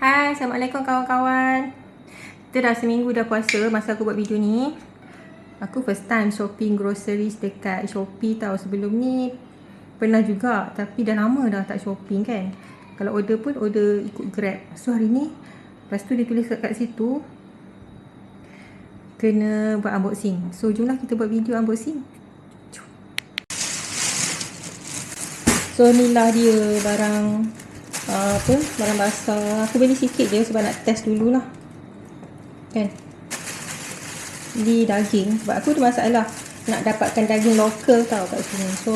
Hai, Assalamualaikum kawan-kawan. Kita dah seminggu dah puasa masa aku buat video ni. Aku first time shopping groceries dekat Shopee tau Sebelum ni. Pernah juga Tapi dah lama dah tak shopping kan. Kalau order pun order ikut grab. So hari ni Lepas tu dia tulis kat situ Kena buat unboxing. So jomlah kita buat video unboxing. Jom. So inilah dia barang uh, apa? Barang basah. Aku beli sikit je sebab nak test dululah. Kan? Di daging. Sebab aku ada masalah nak dapatkan daging lokal tau kat sini. So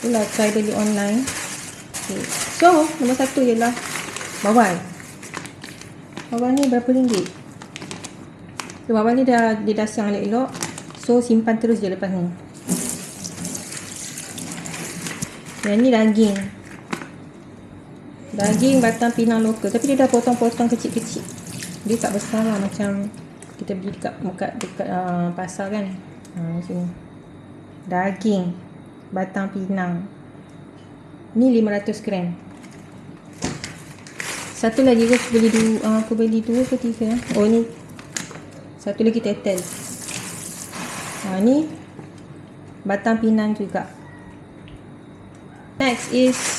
itulah try beli online. Okay. so nombor satu ialah bawal. Bawal ni berapa ringgit? So, bawal ni dah dia dah siang elok-elok. So simpan terus je lepas ni. Yang ni daging Daging batang pinang lokal Tapi dia dah potong-potong kecil-kecil. Dia tak besar lah macam Kita beli dekat, dekat, dekat uh, pasar kan. Uh, sini. Daging Batang pinang. Ni 500 gram. Satu lagi aku beli dua uh, Aku beli dua ke tiga Oh ni. Satu lagi tetel. Uh, Ni Batang pinang juga. Next is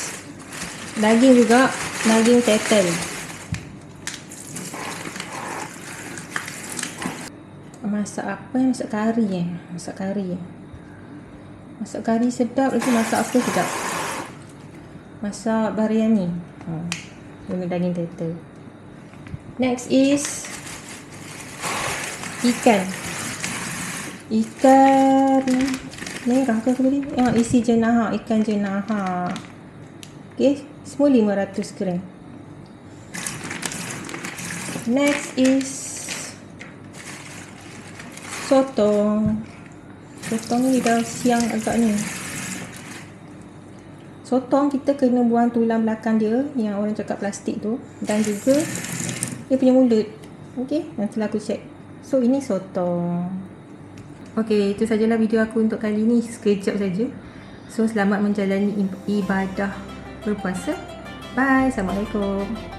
daging juga daging tetel. Masak apa? Yang masak kari eh. Masak kari. Masak kari sedap lagi masak apa sedap? Masak biryani. Ha dengan daging tetel. Next is ikan. Ikan merah ke beli? Ah, isi jenaha, ikan jenaha. Okay, semua 500 gram. Next is sotong. Sotong ni dah siang agak ni. Sotong kita kena buang tulang belakang dia yang orang cakap plastik tu dan juga dia punya mulut. Okey, nanti aku check. So ini sotong. Okey, itu sajalah video aku untuk kali ni sekejap saja. So selamat menjalani ibadah berpuasa. Bye. Assalamualaikum.